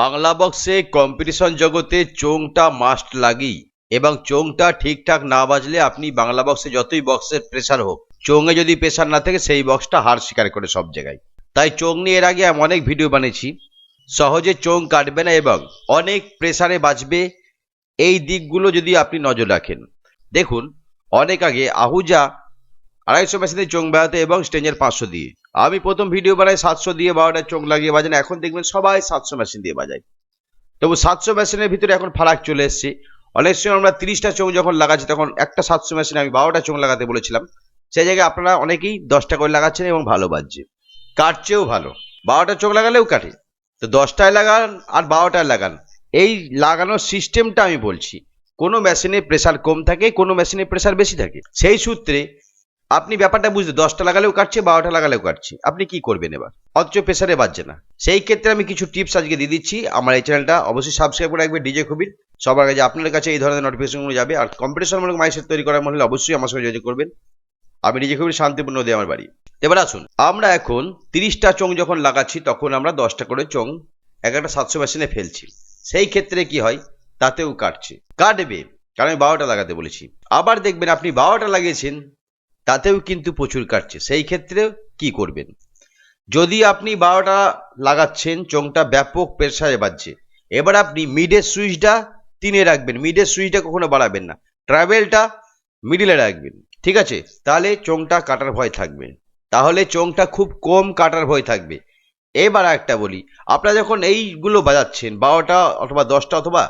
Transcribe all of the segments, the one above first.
বাংলা বক্সে কম্পিটিশন জগতে চোংটা মাস্ট লাগি এবং চোংটা ঠিকঠাক না বাজলে আপনি বাংলা বক্সে যতই বক্সের প্রেশার হোক, চোঙে যদি প্রেশার না থাকে সেই বক্সটা হার স্বীকার করে সব জায়গায়। তাই চোং নিয়ে এর আগে আমি অনেক ভিডিও বানিয়েছি। সহজে চোং কাটবে না এবং অনেক প্রেসারে বাজবে। এই দিকগুলো যদি আপনি নজর রাখেন, দেখুন, অনেক আগে আহুজা আড়াইশো মেশিনে চোখ বেড়াতে এবং স্টেঞ্জের পাঁচশো দিয়ে। আমি প্রথম ভিডিও বানাই সাতশো দিয়ে বারোটা চোখ লাগিয়ে বাজান। এখন দেখবেন সবাই সাতশো মেশিন দিয়ে বাজায়। তবু সাতশো মেশিনের ভিতরে এখন ফারাক চলে এসছে। অনেক সময় আমরা তিরিশটা চোখ যখন লাগাচ্ছি, তখন একটা সাতশো মেশিনে আমি বারোটা চোখ লাগাতে বলেছিলাম। সেই জায়গায় আপনারা অনেকেই দশটা করে লাগাচ্ছেন এবং ভালো বাজছে। কাটছেও ভালো। বারোটা চোখ লাগালেও কাটে। তো দশটায় লাগান আর বারোটায় লাগান। এই লাগানোর সিস্টেমটা আমি বলছি, কোনো মেশিনে প্রেসার কম থাকে, কোনো মেশিনে প্রেসার বেশি থাকে। সেই সূত্রে আপনি ব্যাপারটা বুঝতে, দশটা লাগালেও কাটছে, বারোটা লাগালেও কাটছে। আপনি কি করবেন এবার? অথচ প্রেশারে বাজছে না। সেই ক্ষেত্রে আমি কিছু টিপস আজকে দিয়ে দিচ্ছি। আমার এই চ্যানেলটা অবশ্যই সাবস্ক্রাইব করে রাখবে ডিজে খুবির সবার কাছে আপনার কাছে এই ধরনের নোটিফিকেশনগুলো যাবে, আর কম্পিটিশনমূলক মাইসেট তৈরি করার মনে হলে অবশ্যই আমার সঙ্গে যোগাযোগ করবেন। আমি ডিজে খুবির শান্তিপূর্ণ দিয়ে আমার বাড়ি। এবার আসুন, আমরা এখন তিরিশটা চোং যখন লাগাচ্ছি, তখন আমরা দশটা করে চোং এক একটা সাতশো মেশিনে ফেলছি। সেই ক্ষেত্রে কি হয়? তাতেও কাটছে। কাটবে, কারণ আমি বারোটা লাগাতে বলেছি। আবার দেখবেন আপনি বারোটা লাগিয়েছেন তাতেও কিন্তু প্রচুর কাটছে। সেই ক্ষেত্রে কি করবেন? যদি আপনি বারোটা লাগাচ্ছেন চোংটা ব্যাপক প্রেসারে বাজছে। এবার আপনি মিডের সুইচটা তিনে রাখবেন। মিডের সুইচটা কখনো বাড়াবেন না। ট্রাভেলটা মিডিলে রাখবেন। ঠিক আছে? তাহলে চোংটা কাটার ভয় থাকবে। তাহলে চোংটা খুব কম কাটার ভয় থাকবে। এবার একটা বলি, আপনারা যখন এইগুলো বাজাচ্ছেন, বারোটা অথবা দশটা অথবা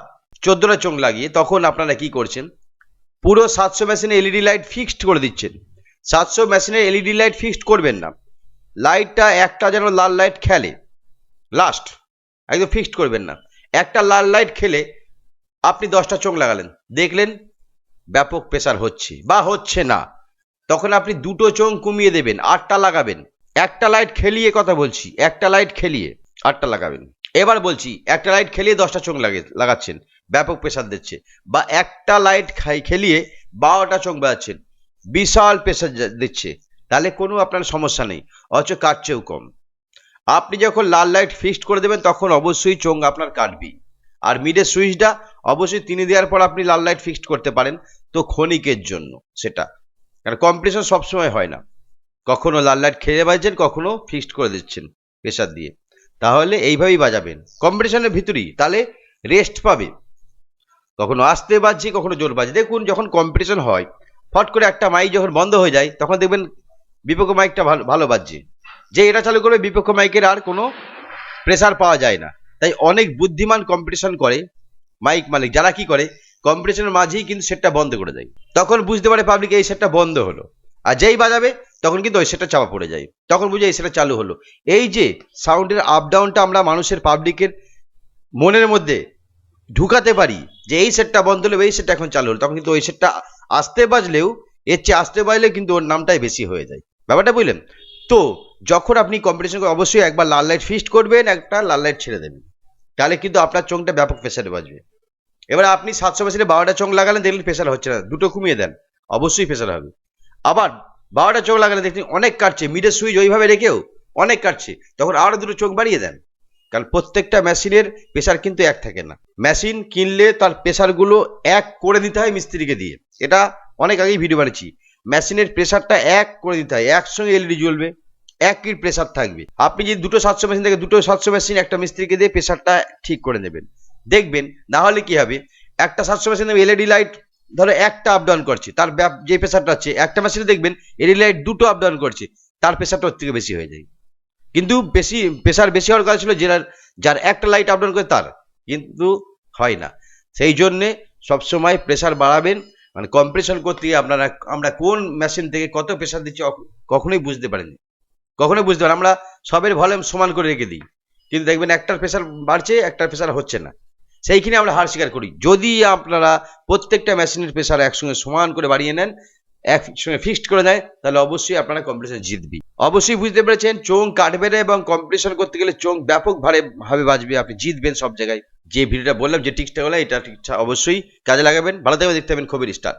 চোদ্দোটা চোং লাগিয়ে, তখন আপনারা কি করছেন? পুরো সাতশো মেশিনে এলইডি লাইট ফিক্সড করে দিচ্ছেন। সাতশো মেশিনের এলইডি লাইট ফিক্সড করবেন না। লাইটটা একটা যেন লাল লাইট খেলে। লাস্ট একদম ফিক্সড করবেন না। একটা লাল লাইট খেলে আপনি দশটা চোখ লাগালেন। দেখলেন ব্যাপক প্রেশার হচ্ছে বা হচ্ছে না। তখন আপনি দুটো চোখ কমিয়ে দেবেন, আটটা লাগাবেন। একটা লাইট খেলিয়ে কথা বলছি, একটা লাইট খেলিয়ে আটটা লাগাবেন। এবার বলছি, একটা লাইট খেলিয়ে দশটা চোখ লাগে, লাগাচ্ছেন। ব্যাপক প্রেশার দিচ্ছে। বা একটা লাইট খাই, খেলিয়ে বারোটা চোখ বাজাচ্ছেন বিশাল প্রেসার দিচ্ছে, তাহলে কোনো আপনার সমস্যা নেই, অথচ কাটছেও কম। আপনি যখন লাল লাইট ফিক্সড করে দেবেন, তখন অবশ্যই চোখ আপনার কাটবেই। আর মিডের সুইচটা অবশ্যই তিনি দেওয়ার পর আপনি লাল লাইট ফিক্সড করতে পারেন, তো ক্ষণিকের জন্য সেটা। কারণ কম্পিটিশন সবসময় হয় না। কখনো লাল লাইট খেয়ে বাজছেন, কখনো ফিক্সড করে দিচ্ছেন প্রেশার দিয়ে। তাহলে এইভাবেই বাজাবেন। কম্পিটিশনের ভিতরেই, তাহলে রেস্ট পাবে। কখনো আসতে বাজছে, কখনো জোর বাজছে। দেখুন, যখন কম্পিটিশন হয় ফট করে একটা মাইক যখন বন্ধ হয়ে যায়, তখন দেখবেন বিপক্ষ মাইকটা ভালো ভালো বাজছে। যে এটা চালু করবে, বিপক্ষ মাইকের আর কোনো প্রেসার পাওয়া যায় না। তাই অনেক বুদ্ধিমান কম্পিটিশন করে মাইক মালিক। যারা কি করে কম্পিটিশনের মাঝেই কিন্তু সেটটা বন্ধ করে দেয়। তখন বুঝতে পারে পাবলিক এই সেটটা বন্ধ হলো। আর যেই বাজাবে, তখন কিন্তু ওই সেটটা চাপা পড়ে যায়। তখন বুঝে এই সেটটা চালু হলো। এই যে সাউন্ডের আপ ডাউনটা আমরা মানুষের পাবলিকের মনের মধ্যে ঢুকাতে পারি যে এই সেটটা বন্ধ হলো, এই সেটটা এখন চালু হলো, তখন কিন্তু ওই সেটটা আসতে বাজলেও, এর চেয়ে আসতে বাজলে কিন্তু ওর নামটাই বেশি হয়ে যায়। ব্যাপারটা বুঝলেন? তো যখন আপনি কম্পিটিশন অবশ্যই একবার লাল লাইট ফিস্ট করবেন, একটা লাল লাইট ছেড়ে দেবেন। তাহলে কিন্তু আপনার চোখটা ব্যাপক প্রেসারে বাজবে। এবার আপনি সাতশো মেশিনে বারোটা চোখ লাগালেন, দেখলেন প্রেসার হচ্ছে না। দুটো কমিয়ে দেন, অবশ্যই প্রেসার হবে। আবার বারোটা চোখ লাগালে দেখলেন অনেক কাটছে মিডের সুইচ ওইভাবে রেখেও অনেক কাটছে, তখন আরও দুটো চোখ বাড়িয়ে দেন। কারণ প্রত্যেকটা মেশিনের প্রেশার কিন্তু এক থাকে না। মেশিন কিনলে তার প্রেসারগুলো এক করে দিতে হয় মিস্ত্রিকে দিয়ে। এটা অনেক আগেই ভিডিও বানিয়েছি। মেশিনের প্রেশারটা এক করে দিতে হয়। একসঙ্গে এলইডি জ্বলবে, একই প্রেশার থাকবে। আপনি যদি দুটো সাতশো মেশিন থেকে দুটো সাতশো মেশিন একটা মিস্ত্রিকে দিয়ে প্রেশারটা ঠিক করে নেবেন, দেখবেন না হলে কি হবে? একটা সাতশো মেশিন এলইডি লাইট ধরো একটা আপ ডাউন করছে, তার যে প্রেশারটা আছে, একটা মেশিনে দেখবেন এলইডি লাইট দুটো আপ ডাউন করছে, তার প্রেশারটা ওর থেকে বেশি হয়ে যায়। কিন্তু বেশি প্রেশার বেশি হওয়ার কথা ছিল যার যার একটা লাইট আপ ডাউন করে তার। কিন্তু হয় না। সেই জন্যে সবসময় প্রেসার বাড়াবেন। মানে কম্প্রেশন করতে গিয়ে আপনারা, আমরা কোন মেশিন থেকে কত প্রেশার দিচ্ছি কখনোই বুঝতে পারেনি। কখনোই বুঝতে পারেন। আমরা সবের ভলিউম সমান করে রেখে দিই। কিন্তু দেখবেন একটার প্রেশার বাড়ছে, একটার প্রেশার হচ্ছে না। সেইখানে আমরা হার স্বীকার করি। যদি আপনারা প্রত্যেকটা মেশিনের প্রেশার একসঙ্গে সমান করে বাড়িয়ে নেন একসঙ্গে ফিক্সড করে দেয়, তাহলে অবশ্যই আপনারা কম্পিটিশন জিতবি। অবশ্যই বুঝতে পেরেছেন চোখ কাটবে না এবং কম্পিটিশন করতে গেলে চোখ ব্যাপক ভাবে ভাবে বাঁচবে, আপনি জিতবেন সব জায়গায়। যে ভিডিওটা বললাম, যে টিক্সটা হলো, এটা অবশ্যই কাজে লাগাবেন। ভালো থাকবে দেখতে পাবেন খুবই স্টার